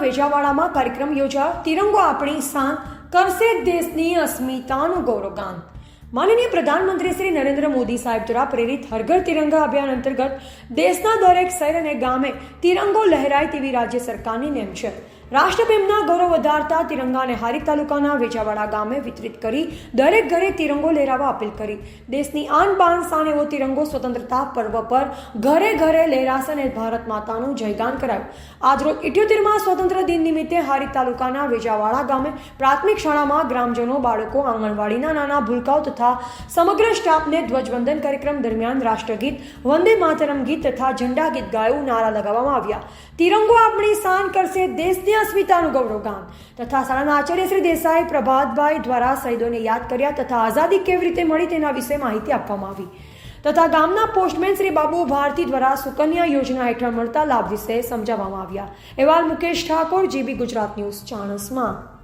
વેજાવાડામાં કાર્યક્રમ યોજા તિરંગો આપણી શાન કરશે દેશની અસ્મિતાનું ગૌરવગાન. માનનીય પ્રધાનમંત્રી શ્રી નરેન્દ્ર મોદી સાહેબ દ્વારા પ્રેરિત હરઘર તિરંગા અભિયાન અંતર્ગત દેશના દરેક શહેર અને ગામે તિરંગો લહેરાય તેવી રાજ્ય સરકારની નેમ છે. રાષ્ટ્રપ્રેમના ગૌરવ વધારતા તિરંગાને હારી તાલુકાના વેજાવાડા ગામે વિતરિત કરી દરેક ઘરે તિરંગો લહેરાવા અપીલ કરી. દેશની આન બાન શાન એવો તિરંગો સ્વતંત્રતા પર્વ પર ઘરે ઘરે લહેરાશે અને ભારત માતાનું જયગાન કરાયું. આજરોજ ઇઠ્યોતેરમાં સ્વતંત્ર દિન નિમિત્તે હારી તાલુકાના વેજાવાડા ગામે પ્રાથમિક શાળામાં ગ્રામજનો, બાળકો, આંગણવાડીના નાના ભૂલકાઓ તથા સમગ્ર સ્ટાફને ધ્વજવંદન કાર્યક્રમ દરમિયાન રાષ્ટ્રગીત વંદે માતરમ ગીત તથા ઝંડા ગીત ગાયું નારા લગાવવામાં આવ્યા. તિરંગો આપણી શાન કરશે દેશની અસ્મિતાનું ગૌરવગાન તથા શાળાના આચાર્ય શ્રી દેસાઈ પ્રભાતભાઈ દ્વારા શહીદોને યાદ કર્યા તથા આઝાદી કેવી રીતે મળી તેના વિશે માહિતી આપવામાં આવી. તથા ગામના પોસ્ટમેન શ્રી બાબુ ભારતી દ્વારા સુકન્યા યોજના હેઠળ મળતા લાભ વિશે સમજાવવામાં આવ્યા. અહેવાલ મુકેશ ઠાકોર, જીબી ગુજરાત ન્યૂઝ, ચાણસમાં.